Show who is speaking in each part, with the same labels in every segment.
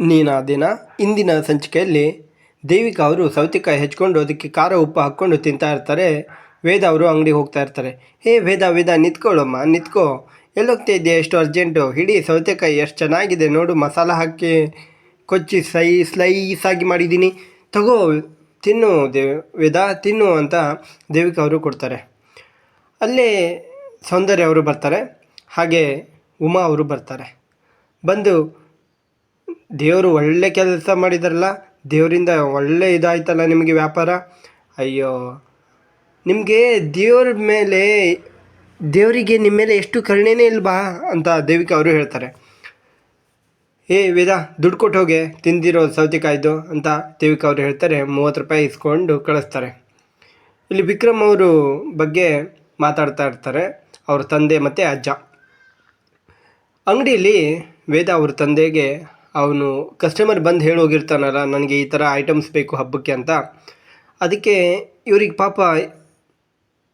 Speaker 1: ನೀನಾ ದಿನ ಇಂದಿನ ಸಂಚಿಕೆಯಲ್ಲಿ ದೇವಿಕಾ ಅವರು ಸೌತೆಕಾಯಿ ಹೆಚ್ಕೊಂಡು ಅದಕ್ಕೆ ಖಾರ ಉಪ್ಪು ಹಾಕ್ಕೊಂಡು ತಿಂತಾ ಇರ್ತಾರೆ. ವೇದ ಅವರು ಅಂಗಡಿಗೆ ಹೋಗ್ತಾ ಇರ್ತಾರೆ. ಹೇ ವೇದ ವೇದ, ನಿಂತ್ಕೊಳ್ಳಮ್ಮ, ನಿಂತ್ಕೋ. ಎಲ್ಲೋಗ್ತಾ ಇದೆಯಾ ಎಷ್ಟು ಅರ್ಜೆಂಟು? ಹಿಡಿ ಸೌತೆಕಾಯಿ ಎಷ್ಟು ಚೆನ್ನಾಗಿದೆ ನೋಡು, ಮಸಾಲ ಹಾಕಿ ಕೊಚ್ಚಿ ಸೈ ಆಗಿ ಮಾಡಿದ್ದೀನಿ. ತಗೋ, ತಿನ್ನು ದೇವ್ ವೇದ, ತಿನ್ನು ಅಂತ ದೇವಿಕಾ ಅವರು ಕೊಡ್ತಾರೆ. ಅಲ್ಲೇ ಸೌಂದರ್ಯ ಅವರು ಬರ್ತಾರೆ. ಹಾಗೆ ಉಮಾ ಅವರು ಬರ್ತಾರೆ. ಬಂದು ದೇವರು ಒಳ್ಳೆ ಕೆಲಸ ಮಾಡಿದಾರಲ್ಲ, ದೇವರಿಂದ ಒಳ್ಳೆ ಇದಾಯ್ತಲ್ಲ ನಿಮಗೆ ವ್ಯಾಪಾರ? ಅಯ್ಯೋ. ನಿಮಗೆ ದೇವ್ರ ಮೇಲೆ, ದೇವರಿಗೆ ನಿಮ್ಮ ಮೇಲೆ ಎಷ್ಟು ಕರುಣೆನೇ ಇಲ್ವಾ ಅಂತ ದೇವಿಕಾ ಅವರು ಹೇಳ್ತಾರೆ. ಏ ವೇದ, ದುಡ್ಡು ಕೊಟ್ಟು ಹೋಗಿ, ತಿಂದಿರೋ ಸೌತೆಕಾಯ್ದು ಅಂತ ದೇವಿಕಾ ಅವರು ಹೇಳ್ತಾರೆ, ಮೂವತ್ತು ರೂಪಾಯಿ ಇಸ್ಕೊಂಡು ಕಳಿಸ್ತಾರೆ. ಇಲ್ಲಿ ವಿಕ್ರಮ್ ಅವರು ಬಗ್ಗೆ ಮಾತಾಡ್ತಾ ಇರ್ತಾರೆ, ಅವ್ರ ತಂದೆ ಮತ್ತು ಅಜ್ಜ. ಅಂಗಡಿಯಲ್ಲಿ ವೇದ ಅವ್ರ ತಂದೆಗೆ ಅವನು ಕಸ್ಟಮರ್ ಬಂದು ಹೇಳೋಗಿರ್ತಾನಲ್ಲ ನನಗೆ ಈ ಥರ ಐಟಮ್ಸ್ ಬೇಕು ಹಬ್ಬಕ್ಕೆ ಅಂತ. ಅದಕ್ಕೆ ಇವ್ರಿಗೆ ಪಾಪ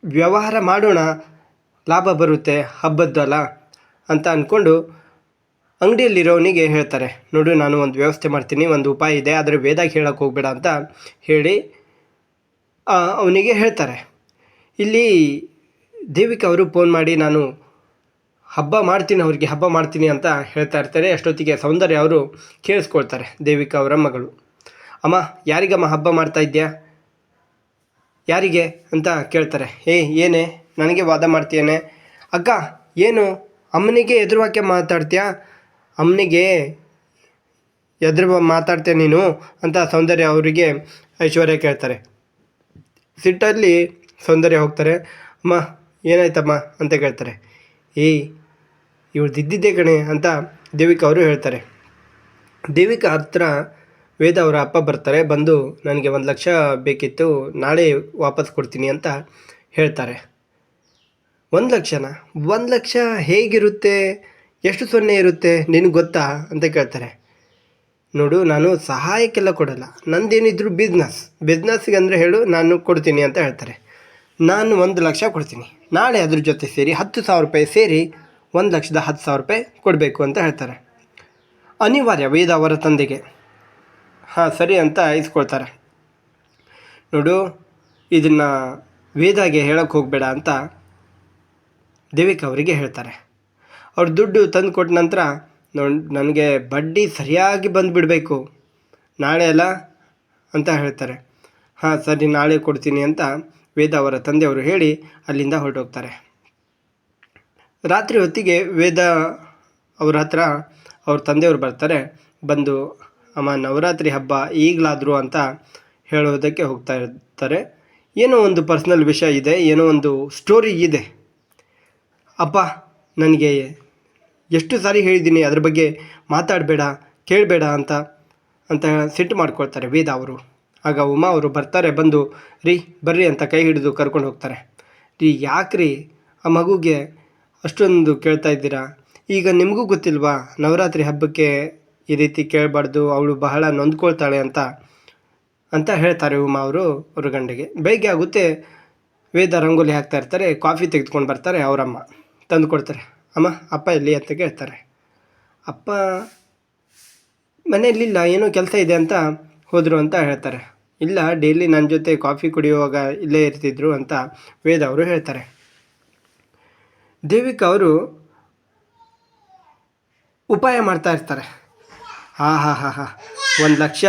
Speaker 1: ವ್ಯವಹಾರ ಮಾಡೋಣ, ಲಾಭ ಬರುತ್ತೆ ಹಬ್ಬದ್ದಲ್ಲ ಅಂತ ಅಂದ್ಕೊಂಡು ಅಂಗಡಿಯಲ್ಲಿರೋವನಿಗೆ ಹೇಳ್ತಾರೆ, ನೋಡು, ನಾನು ಒಂದು ವ್ಯವಸ್ಥೆ ಮಾಡ್ತೀನಿ, ಒಂದು ಉಪಾಯ ಇದೆ, ಆದರೆ ವೇದಾಗಿ ಹೇಳಕ್ಕೆ ಹೋಗಬೇಡ ಅಂತ ಹೇಳಿ ಅವನಿಗೆ ಹೇಳ್ತಾರೆ. ಇಲ್ಲಿ ದೇವಿಕಾ ಅವರು ಫೋನ್ ಮಾಡಿ, ನಾನು ಹಬ್ಬ ಮಾಡ್ತೀನಿ, ಅವರಿಗೆ ಹಬ್ಬ ಮಾಡ್ತೀನಿ ಅಂತ ಹೇಳ್ತಾ ಇರ್ತಾರೆ. ಅಷ್ಟೊತ್ತಿಗೆ ಸೌಂದರ್ಯ ಅವರು ಕೇಳಿಸ್ಕೊಳ್ತಾರೆ, ದೇವಿಕಾ ಅವರ ಮಗಳು. ಅಮ್ಮ, ಯಾರಿಗಮ್ಮ ಹಬ್ಬ ಮಾಡ್ತಾ ಇದ್ದೀಯಾ? ಯಾರಿಗೆ ಅಂತ ಕೇಳ್ತಾರೆ. ಏಯ್ ಏನೇ, ನನಗೆ ವಾದ ಮಾಡ್ತೀಯೇನೆ? ಅಕ್ಕ, ಏನು, ಅಮ್ಮನಿಗೆ ಎದುರುವಾಕ್ಯ ಮಾತಾಡ್ತೀಯಾ? ಅಮ್ಮನಿಗೆ ಎದುರು ಮಾತಾಡ್ತೀಯ ನೀನು? ಅಂತ ಸೌಂದರ್ಯ ಅವರಿಗೆ ಐಶ್ವರ್ಯ ಕೇಳ್ತಾರೆ. ಸಿಟ್ಟಲ್ಲಿ ಸೌಂದರ್ಯ ಹೋಗ್ತಾರೆ. ಅಮ್ಮ, ಏನಾಯ್ತಮ್ಮ? ಅಂತ ಕೇಳ್ತಾರೆ. ಏಯ್ ಇವಳು ದಿದ್ದಿದ್ದೆ ಕಣೆ ಅಂತ ದೇವಿಕಾ ಅವರು ಹೇಳ್ತಾರೆ. ದೇವಿಕಾ ಹತ್ರ ವೇದ ಅವರ ಅಪ್ಪ ಬರ್ತಾರೆ, ಬಂದು ನನಗೆ ಒಂದು ಲಕ್ಷ ಬೇಕಿತ್ತು, ನಾಳೆ ವಾಪಸ್ ಕೊಡ್ತೀನಿ ಅಂತ ಹೇಳ್ತಾರೆ. ಒಂದು ಲಕ್ಷನ? ಒಂದು ಲಕ್ಷ ಹೇಗಿರುತ್ತೆ? ಎಷ್ಟು ಸೊನ್ನೆ ಇರುತ್ತೆ? ನಿನಗೆ ಗೊತ್ತಾ? ಅಂತ ಕೇಳ್ತಾರೆ. ನೋಡು, ನಾನು ಸಹಾಯಕ್ಕೆಲ್ಲ ಕೊಡಲ್ಲ. ನಂದೇನಿದ್ರು ಬಿಸ್ನೆಸ್ ಬಿಸ್ನೆಸ್ಗೆ ಅಂದರೆ ಹೇಳು, ನಾನು ಕೊಡ್ತೀನಿ ಅಂತ ಹೇಳ್ತಾರೆ. ನಾನು ಒಂದು ಲಕ್ಷ ಕೊಡ್ತೀನಿ. ನಾಳೆ ಅದ್ರ ಜೊತೆ ಸೇರಿ ಹತ್ತು ಸಾವಿರ ರೂಪಾಯಿ ಸೇರಿ ಒಂದು ಲಕ್ಷದ ಹತ್ತು ಸಾವಿರ ರೂಪಾಯಿ ಕೊಡಬೇಕು ಅಂತ ಹೇಳ್ತಾರೆ. ಅನಿವಾರ್ಯ ವೇದ ಅವರ ತಂದೆಗೆ. ಹಾಂ, ಸರಿ ಅಂತ ಇಸ್ಕೊಳ್ತಾರೆ. ನೋಡು, ಇದನ್ನು ವೇದಾಗೆ ಹೇಳೋಕ್ಕೆ ಹೋಗಬೇಡ ಅಂತ ದೇವಿಕ ಅವರಿಗೆ ಹೇಳ್ತಾರೆ. ಅವ್ರು ದುಡ್ಡು ತಂದು ಕೊಟ್ಟ ನಂತರ ನೋಡಿ, ನನಗೆ ಬಡ್ಡಿ ಸರಿಯಾಗಿ ಬಂದುಬಿಡಬೇಕು ನಾಳೆ ಅಲ್ಲ ಅಂತ ಹೇಳ್ತಾರೆ. ಹಾಂ, ಸರಿ, ನಾಳೆ ಕೊಡ್ತೀನಿ ಅಂತ ವೇದ ಅವರ ತಂದೆಯವರು ಹೇಳಿ ಅಲ್ಲಿಂದ ಹೊರಟೋಗ್ತಾರೆ. ರಾತ್ರಿ ಹೊತ್ತಿಗೆ ವೇದ ಅವ್ರ ಹತ್ರ ಅವ್ರ ತಂದೆಯವರು ಬರ್ತಾರೆ, ಬಂದು, ಅಮ್ಮ, ನವರಾತ್ರಿ ಹಬ್ಬ ಈಗಲಾದರೂ ಅಂತ ಹೇಳೋದಕ್ಕೆ ಹೋಗ್ತಾ ಇರ್ತಾರೆ. ಏನೋ ಒಂದು ಪರ್ಸ್ನಲ್ ವಿಷಯ ಇದೆ, ಏನೋ ಒಂದು ಸ್ಟೋರಿ ಇದೆ. ಅಪ್ಪ, ನನಗೆ ಎಷ್ಟು ಸಾರಿ ಹೇಳಿದ್ದೀನಿ, ಅದ್ರ ಬಗ್ಗೆ ಮಾತಾಡಬೇಡ, ಕೇಳಬೇಡ ಅಂತ ಅಂತ ಸಿಟ್ಟು ಮಾಡ್ಕೊಳ್ತಾರೆ ವೇದ ಅವರು. ಆಗ ಉಮಾ ಅವರು ಬರ್ತಾರೆ, ಬಂದು, ರೀ, ಬರ್ರಿ ಅಂತ ಕೈ ಹಿಡಿದು ಕರ್ಕೊಂಡು ಹೋಗ್ತಾರೆ. ರೀ, ಯಾಕ್ರಿ ಆ ಮಗುಗೆ ಅಷ್ಟೊಂದು ಕೇಳ್ತಾ ಇದ್ದೀರಾ? ಈಗ ನಿಮಗೂ ಗೊತ್ತಿಲ್ವಾ, ನವರಾತ್ರಿ ಹಬ್ಬಕ್ಕೆ ಈ ರೀತಿ ಕೇಳಬಾರ್ದು, ಅವಳು ಬಹಳ ನೊಂದ್ಕೊಳ್ತಾಳೆ ಅಂತ ಅಂತ ಹೇಳ್ತಾರೆ ಉಮಾ ಅವರು ಅವ್ರ ಗಂಡಿಗೆ ಬೆಳಗ್ಗೆ ಆಗುತ್ತೆ, ವೇದ ರಂಗೋಲಿ ಹಾಕ್ತಾ ಇರ್ತಾರೆ, ಕಾಫಿ ತೆಗೆದುಕೊಂಡು ಬರ್ತಾರೆ ಅವರಮ್ಮ, ತಂದು ಕೊಡ್ತಾರೆ. ಅಮ್ಮ, ಅಪ್ಪ ಎಲ್ಲಿ ಅಂತ ಕೇಳ್ತಾರೆ. ಅಪ್ಪ ಮನೆಯಲ್ಲಿಲ್ಲ ಏನೋ ಕೆಲಸ ಇದೆ ಅಂತ ಹೋದರು ಅಂತ ಹೇಳ್ತಾರೆ. ಇಲ್ಲ, ಡೈಲಿ ನನ್ನ ಜೊತೆ ಕಾಫಿ ಕುಡಿಯುವಾಗ ಇಲ್ಲೇ ಇರ್ತಿದ್ರು ಅಂತ ವೇದ ಅವರು ಹೇಳ್ತಾರೆ. ದೇವಿಕಾ ಅವರು ಉಪಾಯ ಮಾಡ್ತಾ ಇರ್ತಾರೆ. ಹಾ ಹಾ ಹಾ ಹಾ. ಒಂದು ಲಕ್ಷ.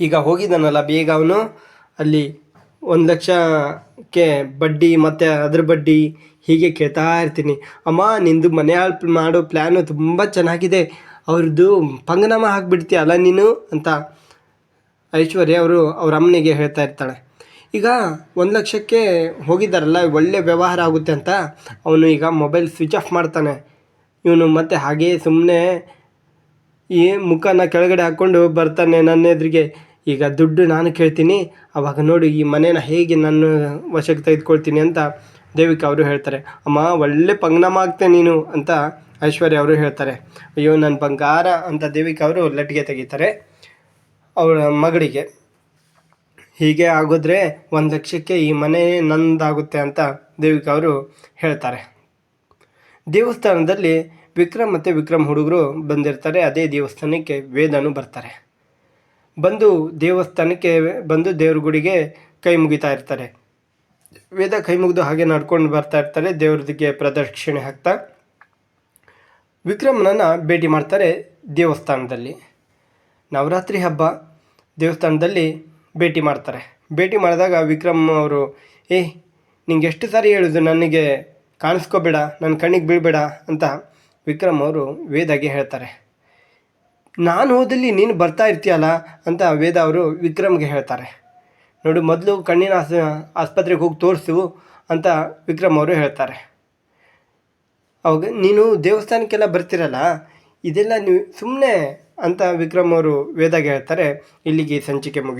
Speaker 1: ಈಗ ಹೋಗಿದ್ದಾನಲ್ಲ ಬೇಗ ಅವನು. ಅಲ್ಲಿ ಒಂದು ಲಕ್ಷಕ್ಕೆ ಬಡ್ಡಿ ಮತ್ತು ಅದ್ರ ಬಡ್ಡಿ ಹೀಗೆ ಕೇಳ್ತಾ ಇರ್ತೀನಿ. ಅಮ್ಮ, ನಿಂದು ಮನೆ ಮಾಡೋ ಪ್ಲ್ಯಾನು ತುಂಬ ಚೆನ್ನಾಗಿದೆ. ಅವ್ರದ್ದು ಪಂಗನಾಮ ಹಾಕ್ಬಿಡ್ತೀಯಲ್ಲ ನೀನು ಅಂತ ಐಶ್ವರ್ಯ ಅವರು ಅವ್ರ ಅಮ್ಮನಿಗೆ ಹೇಳ್ತಾ ಇರ್ತಾಳೆ. ಈಗ ಒಂದು ಲಕ್ಷಕ್ಕೆ ಹೋಗಿದ್ದಾರಲ್ಲ, ಒಳ್ಳೆ ವ್ಯವಹಾರ ಆಗುತ್ತೆ ಅಂತ. ಅವನು ಈಗ ಮೊಬೈಲ್ ಸ್ವಿಚ್ ಆಫ್ ಮಾಡ್ತಾನೆ. ಇವನು ಮತ್ತೆ ಹಾಗೇ ಸುಮ್ಮನೆ ಈ ಮುಖನ ಕೆಳಗಡೆ ಹಾಕ್ಕೊಂಡು ಬರ್ತಾನೆ ನನ್ನ ಎದುರಿಗೆ. ಈಗ ದುಡ್ಡು ನಾನು ಕೇಳ್ತೀನಿ, ಅವಾಗ ನೋಡಿ ಈ ಮನೇನ ಹೇಗೆ ನನ್ನ ವಶಕ್ಕೆ ತೆಗೆದುಕೊಳ್ತೀನಿ ಅಂತ ದೇವಿಕಾ ಅವರು ಹೇಳ್ತಾರೆ. ಅಮ್ಮ, ಒಳ್ಳೆ ಪಂಗ್ನಮ್ಮ ಆಗ್ತೆ ನೀನು ಅಂತ ಐಶ್ವರ್ಯ ಅವರು ಹೇಳ್ತಾರೆ. ಅಯ್ಯೋ ನನ್ನ ಬಂಗಾರ ಅಂತ ದೇವಿಕಾ ಅವರು ಲಟ್ಟಿಗೆ ತೆಗಿತಾರೆ ಅವಳ ಮಗಳಿಗೆ. ಹೀಗೆ ಆಗೋದ್ರೆ ಒಂದು ಲಕ್ಷಕ್ಕೆ ಈ ಮನೆ ನಂದಾಗುತ್ತೆ ಅಂತ ದೇವಿಕಾ ಅವರು ಹೇಳ್ತಾರೆ. ದೇವಸ್ಥಾನದಲ್ಲಿ ವಿಕ್ರಮ್ ಮತ್ತು ವಿಕ್ರಮ್ ಹುಡುಗರು ಬಂದಿರ್ತಾರೆ, ಅದೇ ದೇವಸ್ಥಾನಕ್ಕೆ ವೇದನು ಬರ್ತಾರೆ. ಬಂದು ದೇವಸ್ಥಾನಕ್ಕೆ ಬಂದು ದೇವ್ರ ಗುಡಿಗೆ ಕೈ ಮುಗಿತಾ ಇರ್ತಾರೆ. ವೇದ ಕೈ ಮುಗಿದು ಹಾಗೆ ನಡ್ಕೊಂಡು ಬರ್ತಾ ಇರ್ತಾರೆ ದೇವ್ರದಿಗೆ ಪ್ರದಕ್ಷಿಣೆ ಹಾಕ್ತಾ. ವಿಕ್ರಮನನ್ನು ಭೇಟಿ ಮಾಡ್ತಾರೆ ದೇವಸ್ಥಾನದಲ್ಲಿ. ನವರಾತ್ರಿ ಹಬ್ಬ ದೇವಸ್ಥಾನದಲ್ಲಿ ಭೇಟಿ ಮಾಡ್ತಾರೆ. ಭೇಟಿ ಮಾಡಿದಾಗ ವಿಕ್ರಮ್ ಅವರು, ಏ, ನಿಂಗೆ ಎಷ್ಟು ಸಾರಿ ಹೇಳೋದು ನನಗೆ ಕಾಣಿಸ್ಕೋಬೇಡ, ನನ್ನ ಕಣ್ಣಿಗೆ ಬೀಳಬೇಡ ಅಂತ ವಿಕ್ರಮ್ ಅವರು ವೇದಾಗೆ ಹೇಳ್ತಾರೆ. ನಾನು ಹೋದಲ್ಲಿ ನೀನು ಬರ್ತಾ ಇರ್ತೀಯಲ್ಲ ಅಂತ ವೇದ ಅವರು ವಿಕ್ರಮ್ಗೆ ಹೇಳ್ತಾರೆ. ನೋಡು, ಮೊದಲು ಕಣ್ಣಿನ ಆಸ್, ಆಸ್ಪತ್ರೆಗೆ ಹೋಗಿ ತೋರಿಸು ಅಂತ ವಿಕ್ರಮ್ ಅವರು ಹೇಳ್ತಾರೆ. ಅವಾಗ ನೀನು ದೇವಸ್ಥಾನಕ್ಕೆಲ್ಲ ಬರ್ತಿರಲ್ಲ, ಇದೆಲ್ಲ ನೀವು ಸುಮ್ಮನೆ ಅಂತ ವಿಕ್ರಮ್ ಅವರು ವೇದಾಗೆ ಹೇಳ್ತಾರೆ. ಇಲ್ಲಿಗೆ ಸಂಚಿಕೆ ಮುಗಿಯುತ್ತೆ.